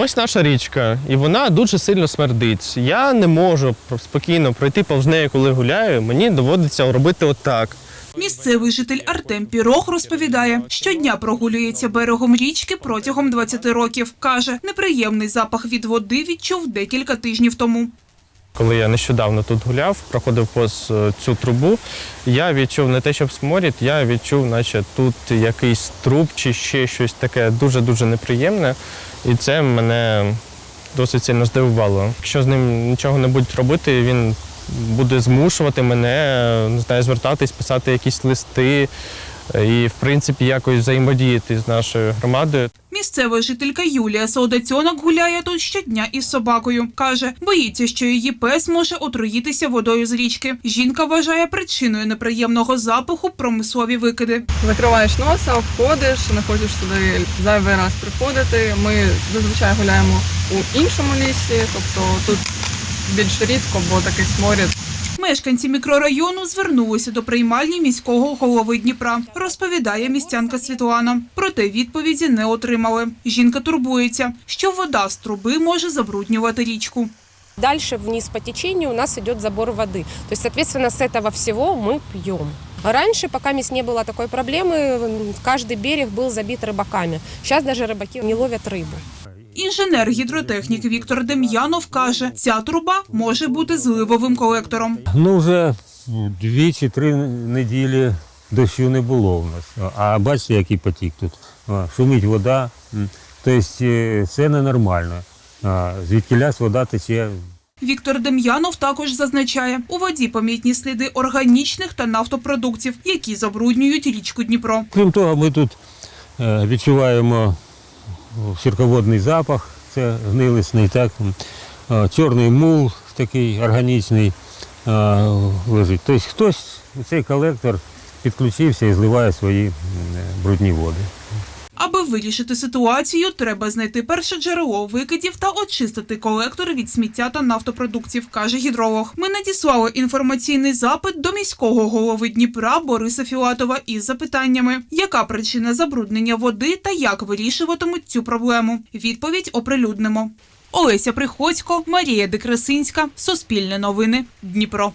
Ось наша річка, і вона дуже сильно смердить. Я не можу спокійно пройти повз неї, коли гуляю. Мені доводиться робити отак. Місцевий житель Артем Пірог розповідає, щодня прогулюється берегом річки протягом 20 років. Каже, неприємний запах від води відчув декілька тижнів тому. Коли я нещодавно тут гуляв, проходив повз е, цю трубу, я відчув не те, щоб сморід, я відчув, наче тут якийсь труп чи ще щось таке дуже-дуже неприємне. І це мене досить сильно здивувало. Якщо з ним нічого не будуть робити, він буде змушувати мене не знаю, звертатись, писати якісь листи і, в принципі, якось взаємодіяти з нашою громадою. Місцева жителька Юлія Солдацьонок гуляє тут щодня із собакою. Каже, боїться, що її пес може отруїтися водою з річки. Жінка вважає причиною неприємного запаху промислові викиди. Закриваєш носа, входиш, не хочеш сюди зайвий раз приходити. Ми зазвичай гуляємо у іншому лісі, тобто тут більш рідко, бо такий сморід Мешканці мікрорайону звернулися до приймальні міського голови Дніпра, розповідає містянка Світлана. Проте відповіді не отримали. Жінка турбується, що вода з труби може забруднювати річку. Дальше вниз по течению у нас идет забор воды. То есть, соответственно, с этого всего мы пьем. Раньше, пока не было такой проблемы, м, каждый берег был забит рыбаками. Сейчас даже рыбаки не ловят рыбу. Інженер-гідротехнік Віктор Дем'янов каже, ця труба може бути зливовим колектором. Ну, вже дві чи три неділі дощу не було в нас. А бачите, який потік тут. Шумить вода. Тобто е, це ненормально. Звідкілясь вода тече Віктор Дем'янов також зазначає, у воді помітні сліди органічних та нафтопродуктів, які забруднюють річку Дніпро. Крім того, ми тут е, відчуваємо сірководний запах, це гнилисний, так, чорний мул такий органічний лежить. Тобто хтось, цей колектор, підключився і зливає свої брудні води. Аби вирішити ситуацію, треба знайти перше джерело викидів та очистити колектор від сміття та нафтопродуктів, каже гідролог. Ми надіслали інформаційний запит до міського голови Дніпра Бориса Філатова із запитаннями, яка причина забруднення води та як вирішуватимуть цю проблему. Відповідь оприлюднимо. Олеся Приходько, Марія Декрасинська, Суспільне новини, Дніпро.